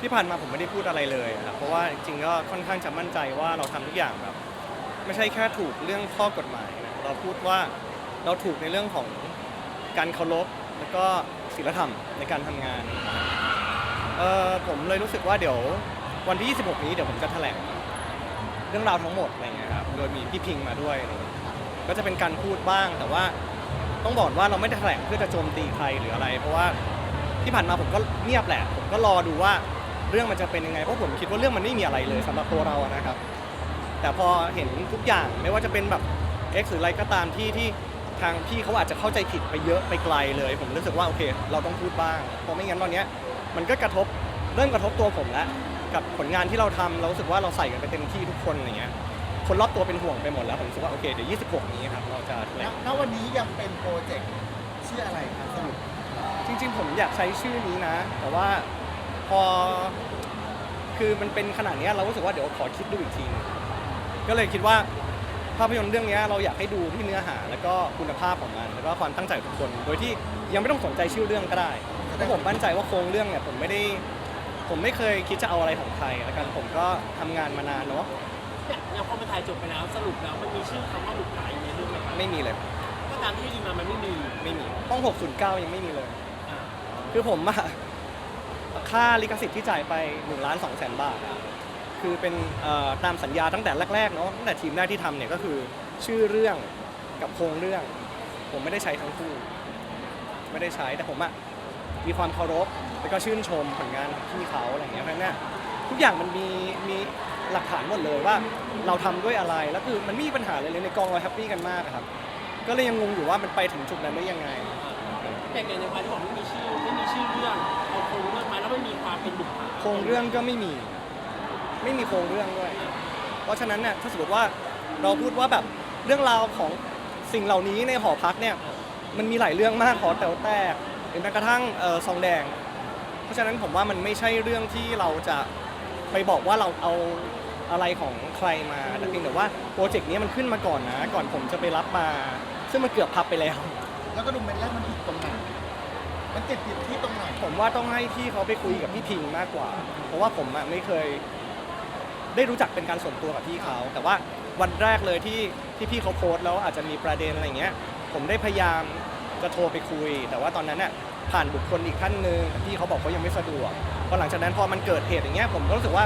ที่ผ่านมาผมไม่ได้พูดอะไรเลยครับเพราะว่าจริงๆก็ค่อนข้างจะมั่นใจว่าเราทำทุกอย่างแบบไม่ใช่แค่ถูกเรื่องข้อกฎหมายนะเราพูดว่าเราถูกในเรื่องของการเคารพแล้วก็ศีลธรรมในการทำงานเออผมเลยรู้สึกว่าเดี๋ยววันที่ 26 นี้เดี๋ยวผมจะแถลงเรื่องราวทั้งหมดอะไรเงี้ยครับโดยมีพี่พิงมาด้วยอะไรเงี้ยก็จะเป็นการพูดบ้างแต่ว่าต้องบอกว่าเราไม่ได้แถลงเพื่อจะโจมตีใครหรืออะไร เพราะว่าที่ผ่านมาผมก็เงียบแหละผมก็รอดูว่า เรื่องมันจะเป็นยังไงเพราะผมคิดว่าเรื่องมันไม่มีอะไรเลยสำหรับตัวเราอะนะครับ แต่พอเห็นทุกอย่างไม่ว่าจะเป็นแบบ X หรืออะไรก็ตามที่ที่ทางพี่เขาอาจจะเข้าใจผิดไปเยอะไปไกลเลย ผมรู้สึกว่าโอเค เราต้องพูดบ้าง เพราะไม่งั้นตอนเนี้ยมันก็กระทบเริ่มกระทบตัวผมแล้วกับผลงานที่เราทำเรารู้สึกว่าเราใส่กันไปเต็มที่ทุกคนอะไรเงี้ยคนรอบตัวเป็นห่วงไปหมดแล้วผมรู้สึกว่าโอเคเดี๋ยว26 นี้ครับเราจะแถลณงณวันนี้ยังเป็นโปรเจกต์ชื่ออะไรครับสรุปจริงๆ ผมอยากใช้ชื่อนี้นะ แต่ว่า พอ คือมันเป็นขนาดเนี้ยเรารู้สึกว่าเดี๋ยวขอคิดดูอีกทีหนึงก็เลยคิดว่าภาพยนตร์เรื่องเนี้ยเราอยากให้ดูที่เนื้อหาแล้วก็คุณภาพของมันแล้วก็ความตั้งใจของทุกคน โดยที่ยังไม่ต้องสนใจชื่อเรื่องก็ได้เพราะผมมั่นใจว่าโครงเรื่องเนี่ยผมไม่ได้ ผมไม่เคยคิดจะเอาอะไรของใครแล้วกันผมก็ทำงานมานานเนาะเนี่ยอย่างพอมันถ่ายจบไปแล้วสรุปแล้วมันมีชื่อคำว่าบุกไก่ในเรื่องไหมครับไม่มีเลยก็ตามที่ได้ยินมามันไม่มีไม่มีห้อง 609 ยังไม่มีเลย อ่าคือผมอะ ค่าลิขสิทธิ์ที่จ่ายไป1ล้าน2แสนบาทอะคือเป็นตามสัญญาตั้งแต่แรกๆเนาะตั้งแต่ทีมแรกที่ทำเนี่ยก็คือชื่อเรื่องกับโครงเรื่อง ผมไม่ได้ใช้ทั้งคู่ ไม่ได้ใช้แต่ผมอะมีความเคารพแล้วก็ชื่นชมผลงานของพี่เขาอะไรอย่างเงี้ยเพราะฉะนั้นเนยทุกอย่างมันมีมีหลักฐานหมดเลยว่าเราทำด้วยอะไรแล้วคือมันไม่มีปัญหาเลยเลยในกองเราแฮปปี้กันมากครับ ก็เลยยังงงอยู่ว่ามันไปถึงจุดนั้นได้ยังไง แต่ในวันที่บอกไม่มีชื่อไม่มีชื่อเรื่องเอาโครงเรื่องมาแล้วไม่มีความเป็นบุกไก่โครงเรื่องก็ไม่มี ไม่มีโครงเรื่องด้วย เพราะฉะนั้นเนี่ยถ้าสมมติว่าเราพูดว่าแบบเรื่องราวของสิ่งเหล่านี้ในหอพักเนี่ยมันมีหลายเรื่องมากหอแต๋วแตกหรือแม้กระทั่งเอ่อซองแดง เพราะฉะนั้นผมว่ามันไม่ใช่เรื่องที่เราจะไปบอกว่าเราเอาอะไรของใครมาแต่เพียงแต่ว่าโปรเจกต์นี้มันขึ้นมาก่อนนะ ก่อนผมจะไปรับมา ซึ่งมันเกือบพับไปแล้ว แล้วก็ดูเม็ดแรกมันผิดตรงไหน มันติดผิดที่ตรงไหนผมว่าต้องให้พี่เขาไปคุยกับพี่พิงมากกว่า เพราะว่าผมอะไม่เคย ได้รู้จักเป็นการส่วนตัวกับพี่เขา แต่ว่าวันแรกเลยที่ที่พี่เขาโพสต์แล้วอาจจะมีประเด็นอะไรเงี้ย ผมได้พยายามจะโทรไปคุย แต่ว่าตอนนั้นน่ะผ่านบุคคลอีกท่านหนึ่งแต่พี่เขาบอกเขายังไม่สะดวกพอหลังจากนั้นพอมันเกิดเหตุอย่างเงี้ยผมก็รู้สึกว่า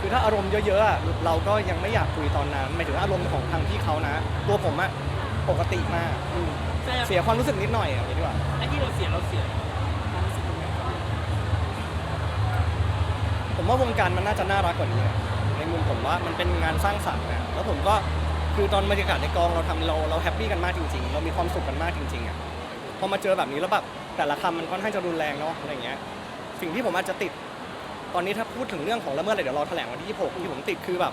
คือถ้าอารมณ์เยอะๆอะเราก็ยังไม่อยากคุยตอนนั้นหมายถึงอารมณ์ของทางพี่เขานะ ตัวผมอะ ปกติมากอืมแต่เสียความรู้สึกนิดหน่อยอย่างนี้ดีกว่าไอ้ที่เราเสียเราเสียความรู้สึกตรงไหนครับผมว่าวงการมันน่าจะน่ารักกว่านี้อะในมุมผมว่ามันเป็นงานสร้างสรรค์นะแล้วผมก็คือตอนบรรยากาศในกองเราทำเราเราแฮปปี้กันมากจริงๆ เรามีความสุขกันมากจริงๆอะพอมาเจอแบบนี้แล้วแบบแต่ละคำมันค่อนข้างจะรุนแรงเนาะอะไรเงี้ยสิ่งที่ผมอาจจะติด ตอนนี้ถ้าพูดถึงเรื่องของละเมิดอะไรเดี๋ยวเราแถลงวันที่26ที่ผมติดคือแบบ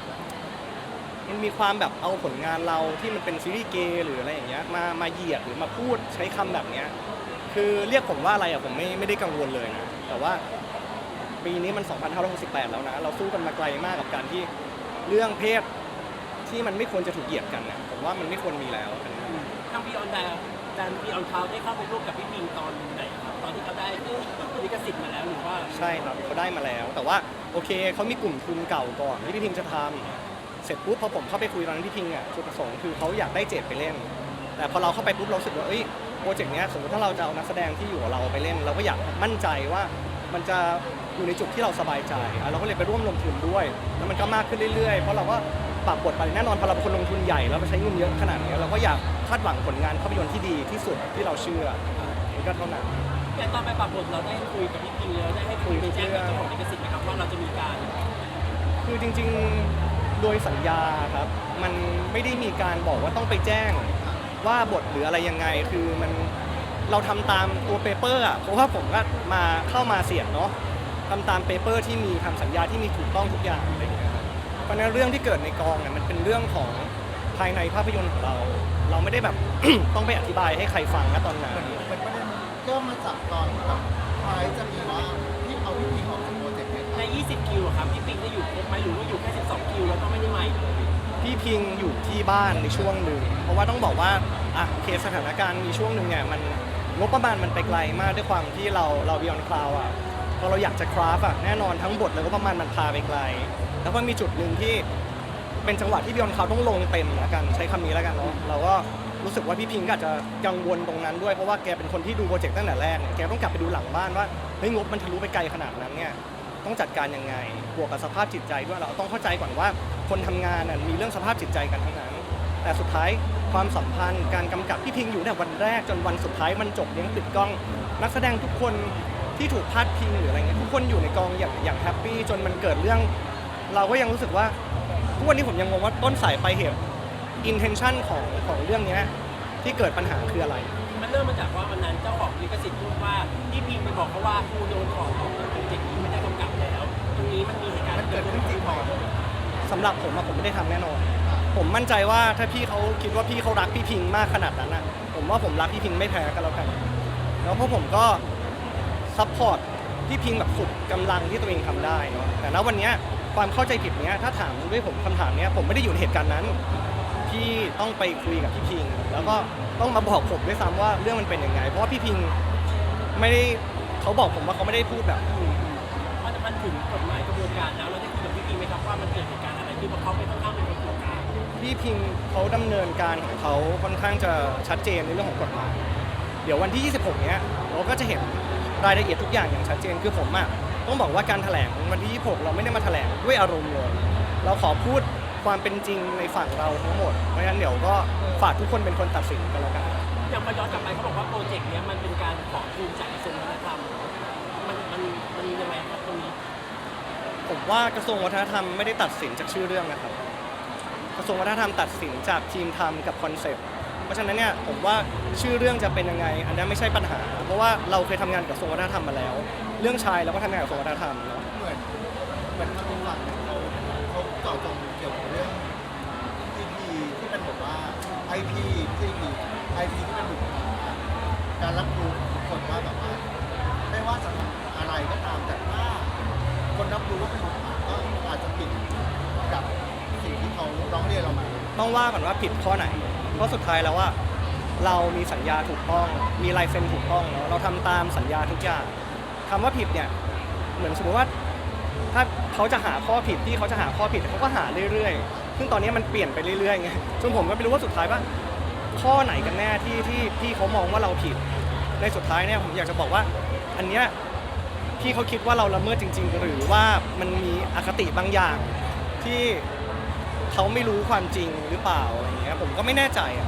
มันมีความแบบเอาผลงานเราที่มันเป็นซีรีส์เกย์หรืออะไรอย่างเงี้ยมามาเหยียดหรือมาพูดใช้คำแบบเนี้ยคือเรียกผมว่าอะไรอะผมไม่ไม่ได้กังวลเลยนะแต่ว่าปีนี้มัน 2568 แล้วนะ เราสู้กันมาไกลมากกับการที่เรื่องเพศที่มันไม่ควรจะถูกเหยียดกันนะผมว่ามันไม่ควรมีแล้วทางพีออนดาจานพีออนคาวได้เข้าไปร่วมกับพี่พิงตอนไหนครับตอนที่เขาได้ลิขสิทธิ์มาแล้วหรือว่า ใช่ครับเขาได้มาแล้ว แต่ว่าโอเคเขามีกลุ่มทุนเก่าก่อนที่พี่พิงจะทำเสร็จปุ๊บพอผมเข้าไปคุยตอนนั้นพี่พิงอะจุดประสงค์คือเขาอยากได้เจดไปเล่น แต่พอเราเข้าไปปุ๊บเรารู้สึกว่าเอ้ยโปรเจกต์เนี้ยสมมติถ้าเราจะเอานักแสดงที่อยู่กับเราไปเล่น เราก็อยากมั่นใจว่ามันจะอยู่ในจุดที่เราสบายใจอะเราก็เลยไปร่วมลงทุนด้วย แล้วมันก็มากขึ้นเรื่อยๆ เพราะเราก็ปรับบทไปแน่นอนพอเราเป็นคนลงทุนใหญ่แล้วไปใช้เงินเยอะขนาดนี้เราก็อยากคาดหวังผลงานภาพยนตร์ที่ดีที่สุดที่เราเชื่อมันก็เท่านั้นแต่ตอนไปปรับบทเราได้คุยกับพี่พิงแล้วได้ให้คุยไปแจ้งกับเจ้าของลิขสิทธิ์ไหมครับว่าเราจะมีการ คือจริง ๆ โดยสัญญาครับ มันไม่ได้มีการบอกว่าต้องไปแจ้งว่าบทหรืออะไรยังไง คือมันเราทำตามตัวเปเปอร์อะเพราะว่าผมก็มาเข้ามาเสียงเนาะทำตามเปเปอร์ที่มีทำสัญญาที่มีถูกต้องทุกอย่างอะไรอย่างเงี้ยครับเพราะฉะนั้นเรื่องที่เกิดในกองเนี่ยมันเป็นเรื่องของภายในภาพยนตร์ของเรา เราไม่ได้แบบ ต้องไปอธิบายให้ใครฟังนะตอนนั้น เหมือนประเด็นมันเริ่มมาจากตอนแบบคล้ายจะมีว่าที่เอาพี่พิงออกจาก โปรเจกต์เนี่ยใน20 คิวอะครับพี่ปิงจะอยู่ครบไหมหรือว่าอยู่แค่ 12 คิวแล้วก็ไม่ได้ใหม่พี่พิงอยู่ที่บ้านในช่วงหนึ่ง เพราะว่าต้องบอกว่าอะโอเคสถานการณ์มีช่วงหนึ่งเนี่ยมันงบประมาณมันไปไกลมากด้วยความที่เราเราบิออนคลาวอะพอเราอยากจะคราฟอะแน่นอนทั้งบทแล้วก็ประมาณมันพาไปไกล แล้วก็มีจุดหนึ่งที่เป็นจังหวะที่พี่ออนเขาวต้องลงเต็มแล้วกันใช้คำนี้แล้วกันเนาะเราก็รู้สึกว่าพี่พิงก็อาจจะกังวลตรงนั้นด้วยเพราะว่าแกเป็นคนที่ดูโปรเจกต์ตั้งแต่แรกเนี่ยแกต้องกลับไปดูหลังบ้านว่าเฮ้ยงบมันทะลุไปไกลขนาดนั้นเนี่ย ต้องจัดการยังไง บวกกับสภาพจิตใจด้วยเราต้องเข้าใจก่อนว่าคนทำงานน่ะมีเรื่องสภาพจิตใจกันทั้งนั้น แต่สุดท้ายความสัมพันธ์การกำกับพี่พิงอยู่แต่วันแรกจนวันสุดท้ายมันจบยังปิดกล้อง นักแสดงทุกคนที่ถูกพาดพิงหรืออะไรเงี้ยทุกคนอยู่ในกองอย่างอย่างแฮปปี้จนมันเกิดเรื่อง เราก็ยังรู้สึกว่าทุกวันนี้ผมยังงงว่าต้นสายปลายเหตุ intention ของของเรื่องเนี้ยที่เกิดปัญหาคืออะไร มันเริ่มมาจากว่าวันนั้นเจ้าของลิขสิทธิ์พูดว่าพี่พิมไปบอกเขาว่าครูโดนของ นี้มันมีเหตุการณ์มันเกิดขึ้นจริงพอสำหรับผมอะผมไม่ได้ทำแน่นอน ผมมั่นใจว่าถ้าพี่เขาคิดว่าพี่เขารักพี่พิงมากขนาดนั้นอะผมว่าผมรักพี่พิงไม่แพ้กันแล้วกัน แล้วพวกผมก็ซัพพอร์ตพี่พิงแบบสุดกำลังที่ตัวเองทำได้เนาะแต่ณวันเนี้ยความเข้าใจผิดเนี้ยถ้าถามด้วยผมคำถามเนี้ยผมไม่ได้อยู่ในเหตุการณ์นั้นพี่ต้องไปคุยกับพี่พิง แล้วก็ต้องมาบอกผมด้วยซ้ำว่าเรื่องมันเป็นยังไง เพราะว่าพี่พิงไม่ได้เขาบอกผมว่าเขาไม่ได้พูดแบบเพราะมัน ถึงกฎหมายกระบวนการแล้วเราได้คุยกับพี่พิมไหมครับว่ามันเกิดเหตุการณ์อะไรขึ้นเพราะเขาเป็นค่อนข้างเป็นคนกลางพี่พิงเขาดำเนินการของเขาค่อนข้างจะชัดเจนในเรื่องของกฎหมาย เดี๋ยววันที่ 26 เนี้ยเราก็จะเห็นรายละเอียดทุกอย่างอย่างชัดเจนคือผมอะต้องบอกว่าการแถลงวันที่ 26 เราไม่ได้มาแถลงด้วยอารมณ์เลยเราขอพูดความเป็นจริงในฝั่งเราทั้งหมด เพราะฉะนั้นเดี๋ยวก็ฝากทุกคนเป็นคนตัดสินกันแล้วกัน อย่างพอย้อนกลับไปเขาบอกว่าโปรเจกต์เนี้ยมันเป็นการขอทุนจากกระทรวงวัฒนธรรมมันมันมันยังไงครับตรงนี้ ผมว่ากระทรวงวัฒนธรรมไม่ได้ตัดสินจากชื่อเรื่องนะครับ กระทรวงวัฒนธรรมตัดสินจากทีมทำกับคอนเซ็ปต์เพราะฉะนั้นเนี่ยผมว่าชื่อเรื่องจะเป็นยังไง อันนี้ไม่ใช่ปัญหา เพราะว่าเราเคยทำงานกับกระทรวงวัฒนธรรมมาแล้ว เรื่องชายเราก็ทำงานกับกระทรวงวัฒนธรรมเนาะเหมือนเหมือนทางฝั่งเขาเขาเจาะจงเกี่ยวกับเรื่องทีพีที่เป็นแบบว่าไอพีทีพีไอพีที่เป็นบุคคลการรับรู้ของคนว่าแบบว่าไม่ว่าจะทำอะไรก็ตาม ต้องว่าก่อนว่าผิดข้อไหน เพราะสุดท้ายแล้วว่าเรามีสัญญาถูกต้อง มีลายเซ็นถูกต้องเนาะเราทำตามสัญญาทุกอย่างคำว่าผิดเนี่ยเหมือนสมมติว่า ถ้าเขาจะหาข้อผิดที่เขาจะหาข้อผิดเขาก็หาเรื่อยๆ ซึ่งตอนนี้มันเปลี่ยนไปเรื่อยๆไงจนผมก็ไม่รู้ว่าสุดท้ายว่าข้อไหนกันแน่ที่ที่พี่เขามองว่าเราผิด ในสุดท้ายเนี่ยผมอยากจะบอกว่า อันเนี้ยพี่เขาคิดว่าเราละเมิดจริง ๆ หรือว่ามันมีอคติบางอย่างที่ เขาไม่รู้ความจริงหรือเปล่าอะไรเงี้ยผมก็ไม่แน่ใจอะ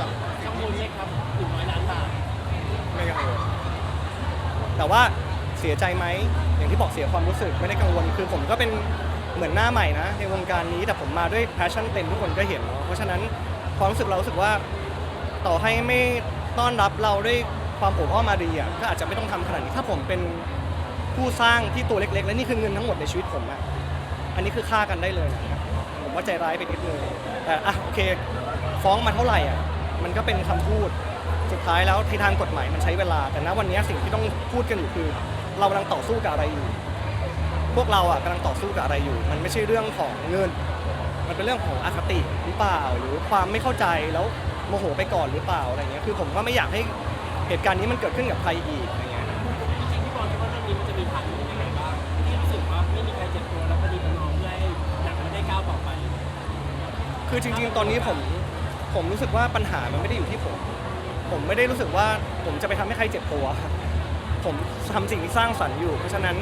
กับกังวลไหมครับหนึ่งร้อยล้านบาทไม่กังวลแต่ว่าเสียใจไหมอย่างที่บอกเสียความรู้สึกไม่ได้กังวลคือผมก็เป็นเหมือนหน้าใหม่นะในวงการนี้แต่ผมมาด้วย passion เต็มทุกคนก็เห็นเนาะเพราะฉะนั้นความรู้สึกเรารู้สึกว่าต่อให้ไม่ต้อนรับเราด้วยความโอบอ้อมอารีอะก็อาจจะไม่ต้องทำขนาดนี้ถ้าผมเป็นผู้สร้างที่ตัวเล็ก ๆ และนี่คือเงินทั้งหมดในชีวิตผมอะอันนี้คือค่ากันได้เลยนะครับ ผมว่าใจร้ายไปนิดนึงแต่อะโอเค ฟ้องมาเท่าไหร่อะมันก็เป็นคำพูดสุดท้ายแล้วที่ทางกฎหมายมันใช้เวลา แต่ณวันนี้สิ่งที่ต้องพูดกันอยู่คือ เรากำลังต่อสู้กับอะไรอยู่ พวกเราอะกำลังต่อสู้กับอะไรอยู่ มันไม่ใช่เรื่องของเงิน มันเป็นเรื่องของอคติหรือเปล่า หรือความไม่เข้าใจแล้วโมโหไปก่อนหรือเปล่าอะไรเงี้ยคือผมก็ไม่อยากให้เหตุการณ์นี้มันเกิดขึ้นกับใครอีกอะไรเงี้ย จริงๆพี่บอลคิดว่าเรื่องนี้มันจะมีทางอื่นยังไงบ้างที่รู้สึกว่าไม่มีใครเจ็บตัวแล้วพ คือจริงๆ ตอนนี้ผมผมรู้สึกว่าปัญหามันไม่ได้อยู่ที่ผม ผมไม่ได้รู้สึกว่าผมจะไปทำให้ใครเจ็บตัวผมทำสิ่งที่สร้างสรรค์อยู่ เพราะฉะนั้น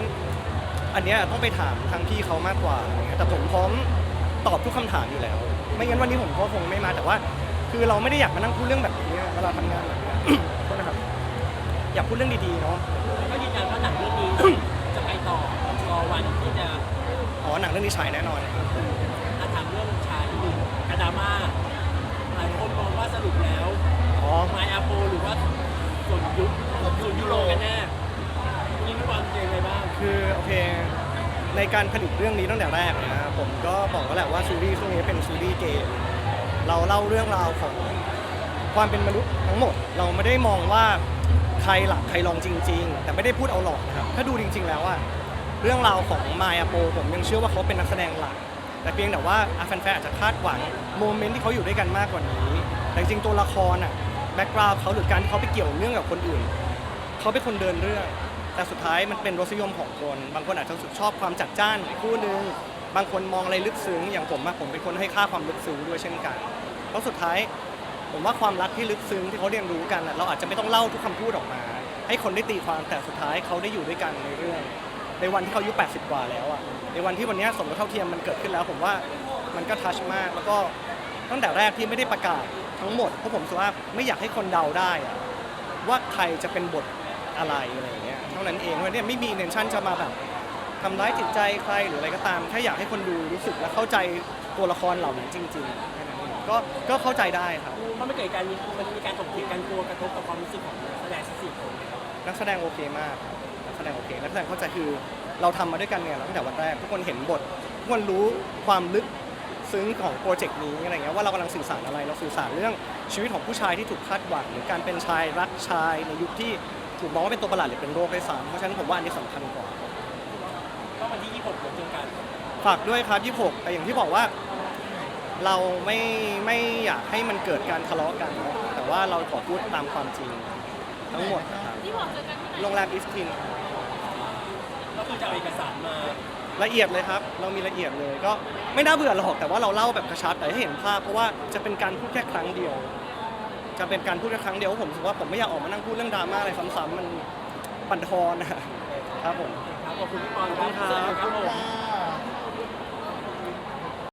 อันเนี้ยต้องไปถามทางพี่เขามากกว่าอะไรเงี้ยแต่ผมพร้อมตอบทุกคำถามอยู่แล้ว ไม่งั้นวันนี้ผมก็คงไม่มาแต่ว่า คือเราไม่ได้อยากมานั่งพูดเรื่องแบบนี้เวลาทำงานแบบเนี้ย โทษนะครับอยากพูดเรื่องดีๆเนาะ ก็ยืนยันว่าหนังเรื่องนี้จะไปต่อรอวันที่จะ อ๋อหนังเรื่องนี้ฉายแน่นอนครับ ดราม่าหลายคนมองว่าสรุปแล้วอ๋อ ไมอาโปหรือว่าส่วนยุคส่วนยุโรกันแน่นี่พี่บอลเป็นยังไงบ้างคือโอเคในการผลิตเรื่องนี้ตั้งแต่แรกนะผมก็บอกแล้วแหละว่าซีรีส์ช่วงนี้เป็นซีรีส์เกมเราเล่าเรื่องราวของความเป็นมนุษย์ทั้งหมด เราไม่ได้มองว่าใครหลักใครรองจริง ๆ แต่ไม่ได้พูดเอาหลอกนะครับถ้าดูจริง ๆ แล้วอะเรื่องราวของมายาโปผมยังเชื่อว่าเขาเป็นนักแสดงหลัก แต่เพียงแต่ว่าอะแฟนๆอาจจะคาดหวังโมเมนต์ที่เขาอยู่ด้วยกันมากกว่านี้ แต่จริงๆตัวละครอะแบ็กกราวด์เขาหรือการที่เขาไปเกี่ยวเนื่องกับคนอื่น เขาเป็นคนเดินเรื่อง แต่สุดท้ายมันเป็นรสนิยมของคน บางคนอาจจะรู้สึกชอบความจัดจ้านกคู่หนึ่งบางคนมองอะไรลึกซึ้ง อย่างผมอะผมเป็นคนให้ค่าความลึกซึ้งด้วยเช่นกัน เพราะสุดท้ายผมว่าความรักที่ลึกซึ้งที่เขาเรียนรู้กันอะเราอาจจะไม่ต้องเล่าทุกคำพูดออกมา ให้คนได้ตีความแต่สุดท้ายเขาได้อยู่ด้วยกันในเรื่อง ในวันที่เขาอายุ 80 กว่าแล้วอะในวันที่วันเนี้ยสมรสเท่าเทียมมันเกิดขึ้นแล้ว ผมว่ามันก็ทัชมากแล้วก็ตั้งแต่แรกที่ไม่ได้ประกาศทั้งหมดเพราะผมรู้สึกว่าไม่อยากให้คนเดาได้อะว่าใครจะเป็นบทอะไรอะไรอย่างเงี้ยเท่านั้นเองเพราะเนี่ยไม่มีเนชั่นจะมาแบบทำร้ายจิตใจใครหรืออะไรก็ตามแค่อยากให้คนดูรู้สึกและเข้าใจตัวละครเหล่านั้นจริงๆแค่นั้นเองก็ก็เข้าใจได้ครับเพราะมันเกิดการมีมันมีการถกเถียงกันกลัวกระทบกับความรู้สึกของนักแสดงทั้งสี่คน นักแสดงโอเคมากนัก แสดงโอเคนักแสดงเข้าใจคือเราทำมาด้วยกันเนี่ยตั้งแต่วันแรกทุกคนเห็นบททุกคนรู้ความลึกซึ้งของโปรเจกต์นี้อะไรเงี้ยว่าเรากำลังสื่อสารอะไรเราสื่อสารเรื่องชีวิตของผู้ชายที่ถูกคาดหวังหรือการเป็นชายรักชายในยุคที่ถูกมองว่าเป็นตัวประหลาดหรือเป็นโรคด้วยซ้ำเพราะฉะนั้นผมว่าอันนี้สำคัญกว่า ก็วันที่26ผมเจอกันฝากด้วยครับ 26 แต่อย่างที่บอกว่า เราไม่ไม่อยากให้มันเกิดการทะเลาะกันเนอะแต่ว่าเราขอพูดตามความจริง ทั้งหมดครับที่บอกเจอกันที่ไหนโรงแรมอิสตินก็คือจะเอาเอกสารมาละเอียดเลยครับ เรามีละเอียดเลยก็ไม่น่าเบื่อหรอกแต่ว่าเราเล่าแบบกระชับแต่ให้เห็นภาพเพราะว่าจะเป็นการพูดแค่ครั้งเดียว จะเป็นการพูดแค่ครั้งเดียวเพราะผมรู้สึกว่าผมไม่อยากออกมานั่งพูดเรื่องดราม่าอะไรซ้ำๆมันบั่นทอนนะครับผม ครับขอบคุณพี่ปอนคขอบคุณครัรับบครับผมอ่า